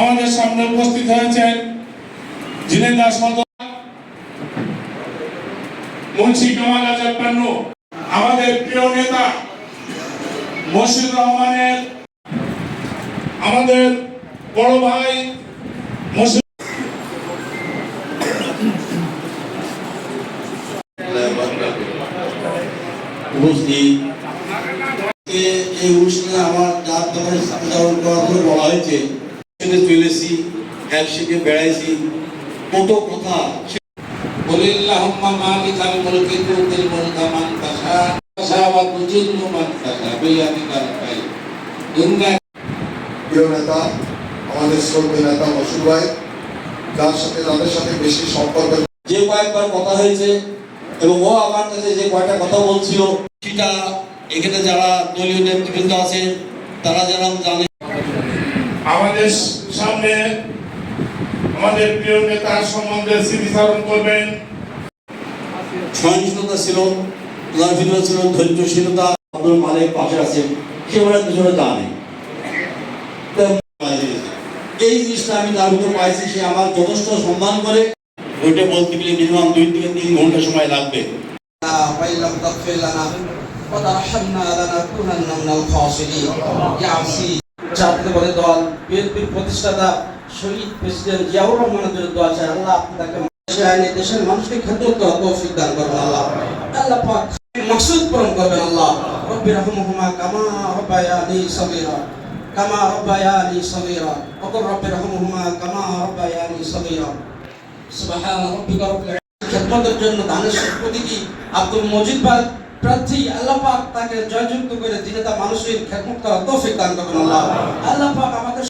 আমাদের সামনে উপস্থিত হয়েছেন জিনেদার সদর মুন্সি কামাল আজাদ পান্নু, আমাদের প্রিয় নেতা মশির রহমানের, আমাদের বড় ভাই উপস্থিত এই অনুষ্ঠানে আমার যার ব্যাপারে উদাহরণ করার করে বলা হয়েছে সেখানে চলেছি একসাথে বেড়াইছি। কত কথা সাথে যাদের সাথে বেশি সম্পর্ক যে কয়েকবার কথা হয়েছে এবং ও আমার কাছে যে কয়টা কথা বলছিল সেটা এখানে যারা দলীয় নেতৃবৃন্দ আছে তারা যেন জানে। আমাদের সামনে আমাদের প্রিয় নেতার সম্বন্ধে স্মৃতিচারণ করবেন। সহিংসতা ছিল উদাসীনতা ছিল ধৈর্যশীলতা আব্দুল মালিক পাশে আছে সেগুলো দুজনে জানে। এই জিনিসটা আমি তার ভিতরে পাইছি সে আমার যথেষ্ট সম্মান করে। ওইটা বলতে গেলে মিনিমাম দুই থেকে তিন ঘণ্টা সময় লাগবে। وإن لم تغفر لنا وترحمنا لنكونن من الخاسرين يا عزيز জাতীয় বলে দল বিএনপির প্রতিষ্ঠাতা শহীদ প্রেসিডেন্ট জিয়াউর রহমানের দোয়া চাই আল্লাহ আপনি তাকে দেশের আইনে দেশের মানুষকে খেদমত করার তৌফিক দান করবেন আল্লাহ আল্লাহ পাক মাকসুদ পূরণ করবেন আল্লাহ রব্বি রহমহুমা কামা রব্বায়ানি সগীরা কামা রব্বায়ানি সগীরা ওকর রব্বি রহমহুমা কামা রব্বায়ানি সগীরা সুবহান রাব্বিকা রব্বিল খেদমতের জন্য দানের প্রতীকী আব্দুল মজিদ ভাই, প্রার্থী আল্লাহ তাকে জয়যুক্ত করে দিনে তা মানুষের খেদমত করার তৌফিক দান করবেন আল্লাহ। আল্লাহ আমাদের